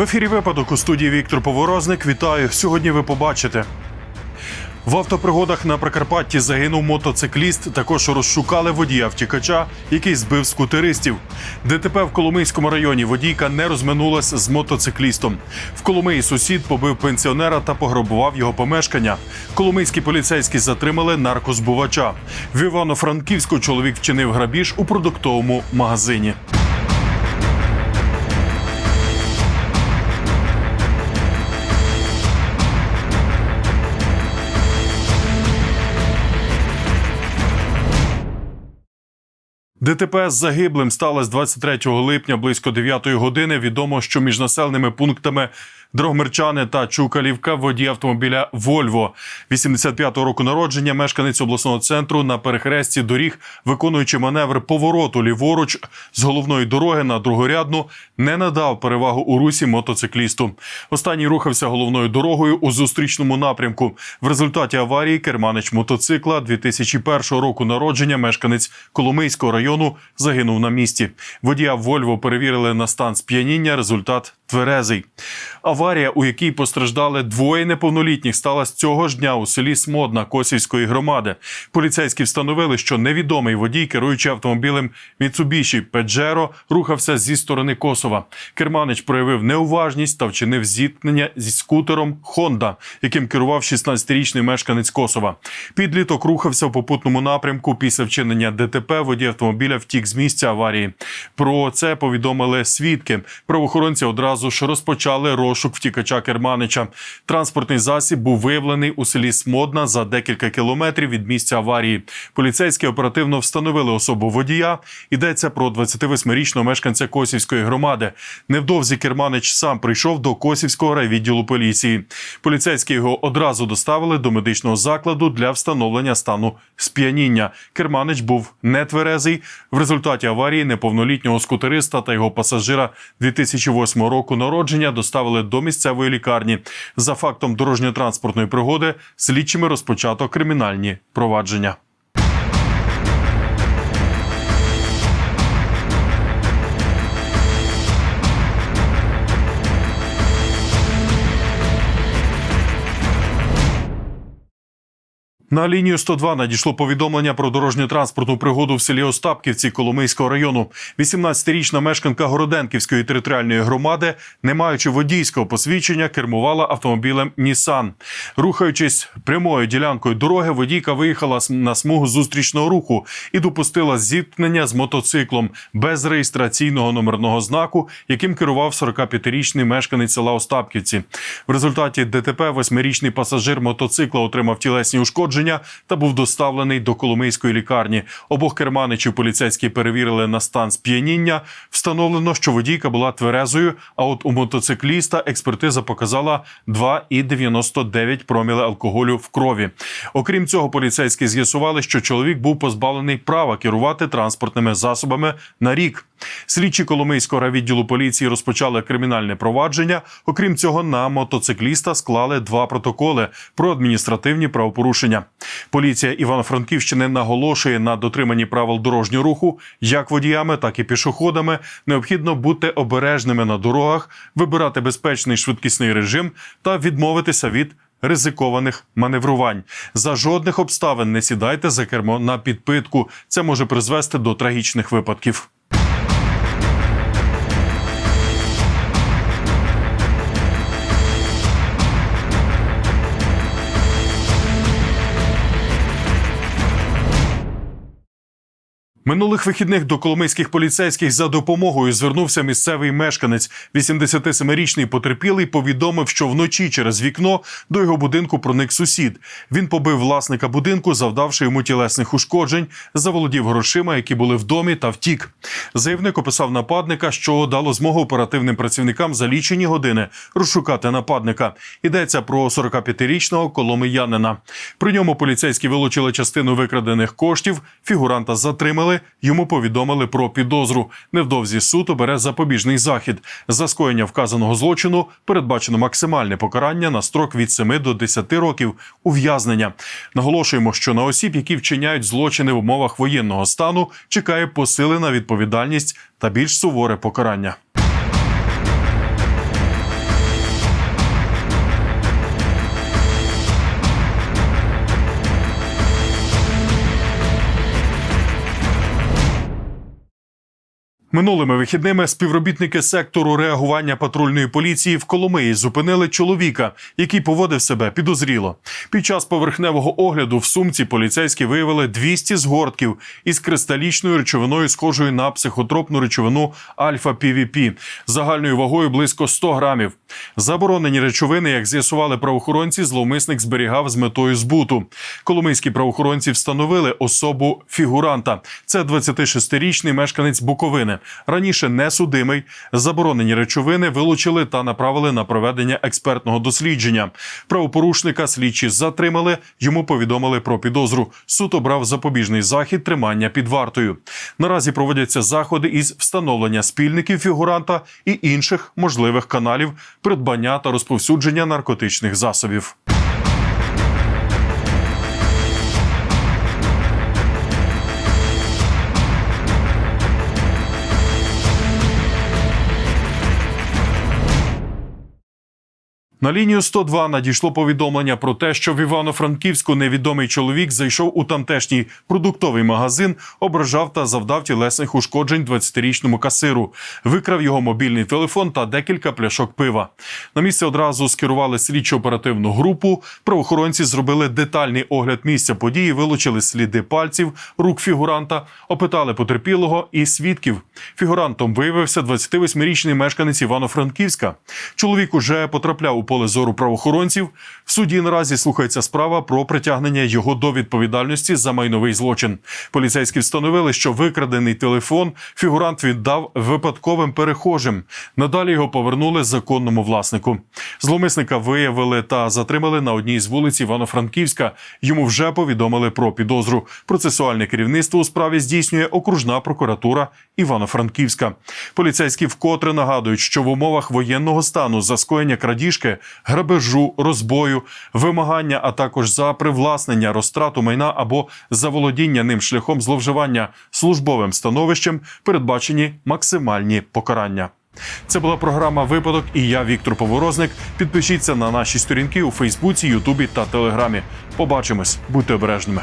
В ефірі випадок у студії Віктор Поворозник. Вітаю. Сьогодні ви побачите. В автопригодах на Прикарпатті загинув мотоцикліст. Також розшукали водія втікача, який збив скутеристів. ДТП в Коломийському районі водійка не розминулась з мотоциклістом. В Коломиї сусід побив пенсіонера та пограбував його помешкання. Коломийські поліцейські затримали наркозбувача. В Івано-Франківську чоловік вчинив грабіж у продуктовому магазині. ДТП з загиблим сталося 23 липня близько 9 години. Відомо, що між населеними пунктами Дрогмерчани та Чукалівка водій автомобіля Вольво 85-го року народження, мешканець обласного центру на перехресті доріг, виконуючи маневр повороту ліворуч з головної дороги на другорядну, не надав перевагу у русі мотоциклісту. Останній рухався головною дорогою у зустрічному напрямку. В результаті аварії керманич мотоцикла 2001 року народження, мешканець Коломийського району, загинув на місці. Водія Вольво перевірили на стан сп'яніння. Результат тверезий. Аварія, у якій постраждали двоє неповнолітніх, сталася цього ж дня у селі Смодна Косівської громади. Поліцейські встановили, що невідомий водій, керуючи автомобілем Mitsubishi Pajero, рухався зі сторони Косова. Керманич проявив неуважність та вчинив зіткнення зі скутером Honda, яким керував 16-річний мешканець Косова. Підліток рухався в попутному напрямку. Після вчинення ДТП водій автомобіля втік з місця аварії. Про це повідомили свідки. Правоохоронці одразу ж розпочали розшук втікача Керманича. Транспортний засіб був виявлений у селі Смодна за декілька кілометрів від місця аварії. Поліцейські оперативно встановили особу водія. Йдеться про 28-річного мешканця Косівської громади. Невдовзі Керманич сам прийшов до Косівського райвідділу поліції. Поліцейські його одразу доставили до медичного закладу для встановлення стану сп'яніння. Керманич був нетверезий. В результаті аварії неповнолітнього скутериста та його пасажира 2008 року народження доставили до місцевої лікарні. За фактом дорожньо-транспортної пригоди слідчими розпочато кримінальні провадження. На лінію 102 надійшло повідомлення про дорожньо-транспортну пригоду в селі Остапківці Коломийського району. 18-річна мешканка Городенківської територіальної громади, не маючи водійського посвідчення, кермувала автомобілем Нісан. Рухаючись прямою ділянкою дороги, водійка виїхала на смугу зустрічного руху і допустила зіткнення з мотоциклом без реєстраційного номерного знаку, яким керував 45-річний мешканець села Остапківці. В результаті ДТП восьмирічний пасажир мотоцикла отримав тілесні ушкодження та був доставлений до Коломийської лікарні. Обох керманичів поліцейські перевірили на стан сп'яніння. Встановлено, що водійка була тверезою. А от у мотоцикліста експертиза показала 2,99 проміли алкоголю в крові. Окрім цього, поліцейські з'ясували, що чоловік був позбавлений права керувати транспортними засобами на рік. Слідчі Коломийського райвідділу поліції розпочали кримінальне провадження. Окрім цього, на мотоцикліста склали два протоколи про адміністративні правопорушення. Поліція Івано-Франківщини наголошує на дотриманні правил дорожнього руху як водіями, так і пішоходами. Необхідно бути обережними на дорогах, вибирати безпечний швидкісний режим та відмовитися від. Ризикованих маневрувань за жодних обставин не сідайте за кермо на підпитку. Це може призвести до трагічних випадків. Минулих вихідних до коломийських поліцейських за допомогою звернувся місцевий мешканець. 87-річний потерпілий повідомив, що вночі через вікно до його будинку проник сусід. Він побив власника будинку, завдавши йому тілесних ушкоджень, заволодів грошима, які були в домі, та втік. Заявник описав нападника, що дало змогу оперативним працівникам за лічені години розшукати нападника. Йдеться про 45-річного коломиянина. При ньому поліцейські вилучили частину викрадених коштів. Фігуранта затримали. Йому повідомили про підозру. Невдовзі суд обере запобіжний захід. За скоєння вказаного злочину передбачено максимальне покарання на строк від 7 до 10 років ув'язнення. Наголошуємо, що на осіб, які вчиняють злочини в умовах воєнного стану, чекає посилена відповідальність та більш суворе покарання. Минулими вихідними співробітники сектору реагування патрульної поліції в Коломиї зупинили чоловіка, який поводив себе підозріло. Під час поверхневого огляду в сумці поліцейські виявили 200 згортків із кристалічною речовиною, схожою на психотропну речовину альфа-півіпі, загальною вагою близько 100 грамів. Заборонені речовини, як з'ясували правоохоронці, зловмисник зберігав з метою збуту. Коломийські правоохоронці встановили особу фігуранта. Це 26-річний мешканець Буковини. Раніше несудимий. Заборонені речовини вилучили та направили на проведення експертного дослідження. Правопорушника слідчі затримали. Йому повідомили про підозру. Суд обрав запобіжний захід тримання під вартою. Наразі проводяться заходи із встановлення спільників фігуранта і інших можливих каналів придбання та розповсюдження наркотичних засобів. На лінію 102 надійшло повідомлення про те, що в Івано-Франківську невідомий чоловік зайшов у тамтешній продуктовий магазин, ображав та завдав тілесних ушкоджень 20-річному касиру, викрав його мобільний телефон та декілька пляшок пива. На місце одразу скерували слідчо-оперативну групу. Правоохоронці зробили детальний огляд місця події, вилучили сліди пальців, рук фігуранта, опитали потерпілого і свідків. Фігурантом виявився 28-річний мешканець Івано-Франківська. Чоловік уже потрапляв у поле зору правоохоронців. В суді наразі слухається справа про притягнення його до відповідальності за майновий злочин. Поліцейські встановили, що викрадений телефон фігурант віддав випадковим перехожим. Надалі його повернули законному власнику. Зловмисника виявили та затримали на одній з вулиць Івано-Франківська. Йому вже повідомили про підозру. Процесуальне керівництво у справі здійснює окружна прокуратура Івано-Франківська. Поліцейські вкотре нагадують, що в умовах воєнного стану за скоєння крадіжки, грабежу, розбою, вимагання, а також за привласнення, розтрату майна або заволодіння ним шляхом зловживання службовим становищем передбачені максимальні покарання. Це була програма Випадок і я, Віктор Поворозник. Підпишіться на наші сторінки у Фейсбуці, Ютубі та Телеграмі. Побачимось, будьте обережними.